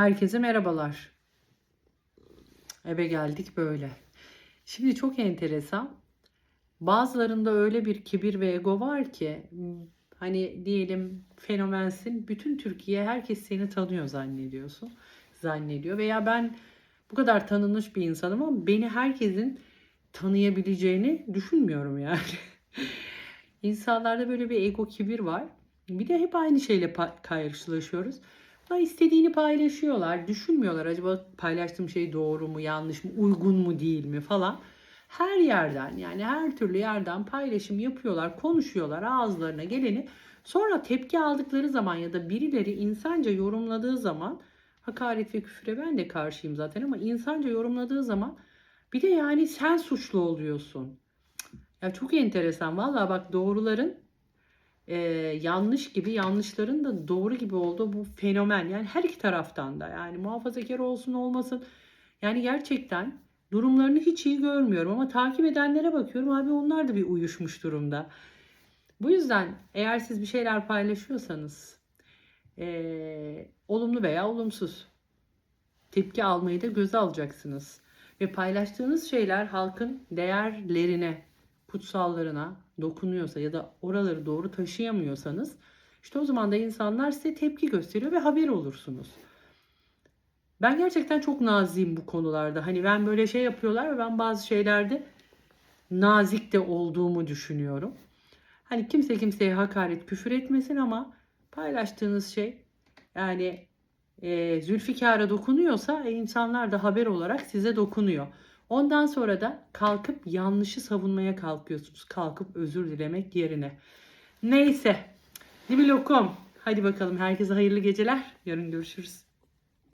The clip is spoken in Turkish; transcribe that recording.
Herkese merhabalar. Eve geldik böyle. Şimdi çok enteresan. Bazılarında öyle bir kibir ve ego var ki hani diyelim fenomensin. Bütün Türkiye herkes seni tanıyor zannediyorsun. Zannediyor veya ben bu kadar tanınmış bir insanım ama beni herkesin tanıyabileceğini düşünmüyorum yani. İnsanlarda böyle bir ego kibir var. Bir de hep aynı şeyle karşılaşıyoruz. Bunlar istediğini paylaşıyorlar. Düşünmüyorlar acaba paylaştığım şey doğru mu, yanlış mı, uygun mu, değil mi falan. Her yerden yani her türlü yerden paylaşım yapıyorlar, konuşuyorlar ağızlarına geleni. Sonra tepki aldıkları zaman ya da birileri insanca yorumladığı zaman hakaret ve küfüre ben de karşıyım zaten ama insanca yorumladığı zaman bir de yani sen suçlu oluyorsun. Ya çok enteresan. Vallahi bak doğruların e, yanlış gibi yanlışların da doğru gibi olduğu bu fenomen. Yani her iki taraftan da yani muhafazakar olsun olmasın. Yani gerçekten durumlarını hiç iyi görmüyorum ama takip edenlere bakıyorum abi onlar da bir uyuşmuş durumda. Bu yüzden eğer siz bir şeyler paylaşıyorsanız e, olumlu veya olumsuz tepki almayı da göze alacaksınız. Ve paylaştığınız şeyler halkın değerlerine, kutsallarına dokunuyorsa ya da oraları doğru taşıyamıyorsanız işte o zaman da insanlar size tepki gösteriyor ve haber olursunuz. Ben gerçekten çok naziyim bu konularda. Hani ben böyle şey yapıyorlar ve ben bazı şeylerde nazik de olduğumu düşünüyorum. Hani kimse kimseye hakaret, küfür etmesin ama paylaştığınız şey yani e, Zülfikar'a dokunuyorsa e, insanlar da haber olarak size dokunuyor. Ondan sonra da kalkıp yanlışı savunmaya kalkıyorsunuz. Kalkıp özür dilemek yerine. Neyse. Dibi lokum. Hadi bakalım herkese hayırlı geceler. Yarın görüşürüz.